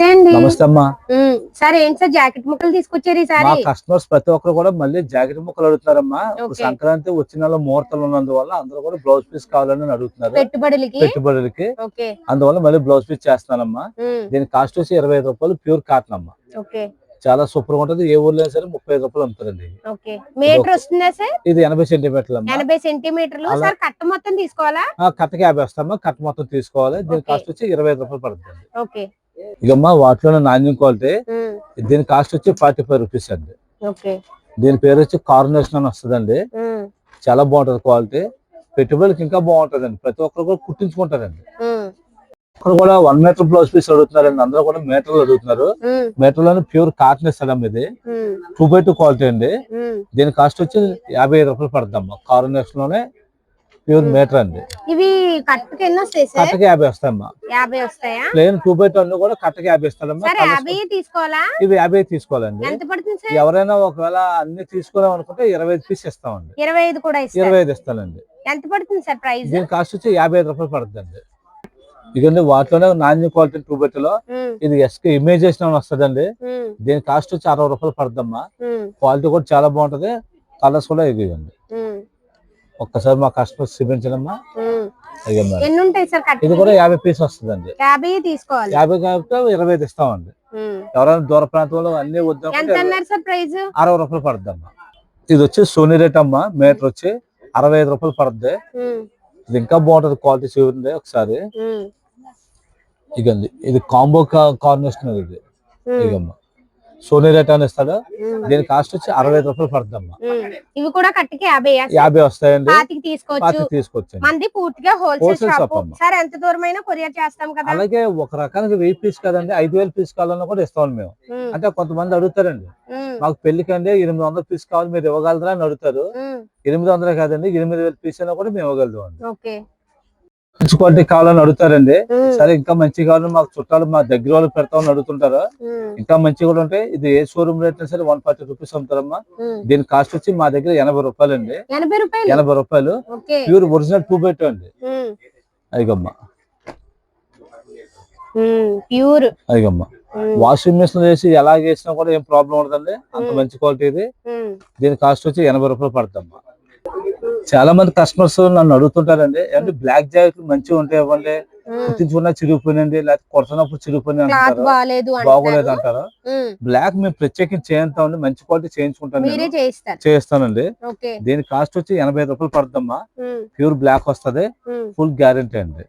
నమస్తే అండి. నమస్తే అమ్మా. సార్ ఏంటి సార్ జాకెట్ ముక్కలు తీసుకొచ్చారు మా ఈసారి కస్టమర్స్ ప్రతి ఒక్కరు కూడా మళ్ళీ జాకెట్ ముక్కలు Okay. సంక్రాంతి వచ్చిన ముహూర్తాలు ఉన్నందువల్ల అందరూ కూడా బ్లౌజ్ పీస్ కావాలని అడుగుతున్నారు. పెట్టుబడులకి? పెట్టుబడులకి. అందువల్ల మళ్ళీ బ్లౌజ్ పీస్ చేస్తానమ్మా దీని కాస్ట్ వచ్చి ఇరవై రూపాయలు ప్యూర్ కాటన్ అమ్మా. చాలా సూపర్గా ఉంటది. ఏ ఊర్లో సరే ముప్పై ఐదు రూపాయలు అమ్ముతారండి. మీటర్ వస్తుందా సార్? ఇది ఎనభై సెంటీమీటర్లు ఎనభై సెంటీమీటర్లు. కట్ట మొత్తం తీసుకోవాలా? కట్టకి యాభై వస్తామా? కట్ట మొత్తం తీసుకోవాలి. దీని. కాస్ట్ వచ్చి ఇరవై ఐదు రూపాయలు పడుతుంది. ఓకే. ఇకమ్మా వాటిలో నాణ్యం క్వాలిటీ. దీని కాస్ట్ వచ్చి ఫార్టీ ఫైవ్ రూపీస్ అండి. దీని పేరు వచ్చి కార్నేషన్ అని వస్తుందండి. చాలా బాగుంటది క్వాలిటీ. పెట్టుబడికి ఇంకా బాగుంటదండి. ప్రతి ఒక్కరు కూడా కుట్టించుకుంటారండి. ఇక్కడ కూడా వన్ మీటర్ బ్లౌజ్ పీస్ అడుగుతున్నారండి. అందరూ కూడా మీటర్లు అడుగుతున్నారు. మీటర్లోనే ప్యూర్ కాటన్ ఇస్తాడమ్మ ఇది. టూ బై టూ క్వాలిటీ అండి. దీని కాస్ట్ వచ్చి యాభై ఐదు రూపాయలు పడుతుందమ్మా. కార్నేషన్లోనే ప్యూర్ మీటర్ అండి. ఇవి కట్టుకి ఎన్ని వస్తాయి కట్టకి యాభై వస్తాయమ్మా. యాభై వస్తాయా? ప్లేన్ టూ బై టూ కూడా కట్టకి యాభై Colours యాభై తీసుకోవాలా? ఇవి యాభై తీసుకోవాలండి. ఎంత పడుతుంది ఎవరైనా ఒకవేళ అన్ని తీసుకోలేం అనుకుంటే ఇరవై ఐదు పీస్ ఇస్తామండి. ఇరవై ఐదు కూడా ఇరవై ఐదు ఇస్తానండి. ఎంత పడుతుంది సార్ ప్రైస్? దీని కాస్ట్ వచ్చి యాభై ఐదు రూపాయలు పడుతుందండి. ఇదండి వాటిలోనే నాణ్య క్వాలిటీ టూ బెట్లో ఇది ఎస్కే ఇమేజెస్ వస్తుందండి దీని కాస్ట్ వచ్చి అరవై రూపాయలు పడుతుందమ్మా. క్వాలిటీ కూడా చాలా బాగుంటది. కలర్స్ కూడా ఉమ్, ఒక్కసారి మా కస్టమర్స్ చూపించడమ్మా ఎన్ని ఉంటాయి సార్ ఇది కూడా యాభై పీస్ వస్తుందండి. యాభై తీసుకోవాలి. యాభై కాబట్టి ఇరవై ఇస్తామండి. ఎవరైనా దూర ప్రాంతంలో అన్ని వద్దాం అరవై రూపాయలు పడుతుందమ్మా. ఇది వచ్చి సోనీ రేట్ అమ్మా. మీటర్ వచ్చి అరవై ఐదు రూపాయలు పడుతుంది ఇది ఇంకా బాగుంటది క్వాలిటీ చూడండి ఒకసారి. ఇకండి ఇది కాంబో కార్నేషన్ ఇది. ఇకమ్మా సోనీ రేట్ అని ఇస్తాడు. దీని కాస్ట్ వచ్చి అరవై ఐదు రూపాయలు పడుతుందమ్మా. ఇవి కూడా కట్టుకి యాభై యాభై వస్తాయండి. పాతికి తీసుకోవచ్చు. పాతి తీసుకొచ్చండి. మంది పూర్తిగా హోల్సేల్ షాప్. సార్ ఎంత దూరమైనా కొరియర్ చేస్తాం కదా. అలాగే ఒక రకానికి వెయ్యి పీస్ కదండి ఐదు వేలు పీస్ కావాలన్నా కూడా ఇస్తాం మేము. అంటే కొంతమంది అడుగుతారండి మాకు పెళ్ళికి అండి ఎనిమిది వందల పీస్ కావాలి మీరు ఇవ్వగలరా? అని అడుగుతారు. ఎనిమిది వందలు కాదండి ఎనిమిది వేల పీస్ అయినా కూడా మేము ఇవ్వగలుగుతాం అండి ఓకే. మంచి క్వాలిటీ కావాలని అడుగుతారండి. సరే ఇంకా మంచి కావాలని మాకు చుట్టాలు మా దగ్గర వాళ్ళు పెడతామని అడుగుతుంటారు. ఇంకా మంచిగా కూడా ఉంటాయి ఇది ఏ షోరూమ్ రేట్ సరే వన్ ఫార్టీ రూపీస్ అమ్ముతారమ్మా. దీని కాస్ట్ వచ్చి మా దగ్గర ఎనభై రూపాయలు? అండి ఎనభై రూపాయలు. ప్యూర్ ఒరిజినల్ టూ బెట్ అండి. ఉమ్, అదిగమ్మా. ప్యూర్. అదిగమ్మా. వాషింగ్ మిషన్ వేసి ఎలా చేసినా కూడా ఏం ప్రాబ్లం ఉండదండి. అంత మంచి క్వాలిటీ ఇది. దీని కాస్ట్ వచ్చి ఎనభై రూపాయలు పడుతుందమ్మా. చాలా మంది కస్టమర్స్ నన్ను అడుగుతుంటారండి ఏంటి బ్లాక్ జాకెట్లు మంచిగా ఉంటాయి ఇవ్వండి. కుట్టించుకున్నా చిరిగిపోయినండి లేకపోతే కొడుతున్నప్పుడు చిరిగిపోయింది క్లాత్ అంటారు బాగాలేదు అంటారు. బ్లాక్ మేము ప్రత్యేకించి చేయిస్తామండి మంచి క్వాలిటీ చేయించుకుంటాను చేస్తానండి దీని కాస్ట్ వచ్చి ఎనభై ఐదు రూపాయలు పడుతుందమ్మా. ప్యూర్ బ్లాక్ వస్తది. ఫుల్ గ్యారెంటీ అండి.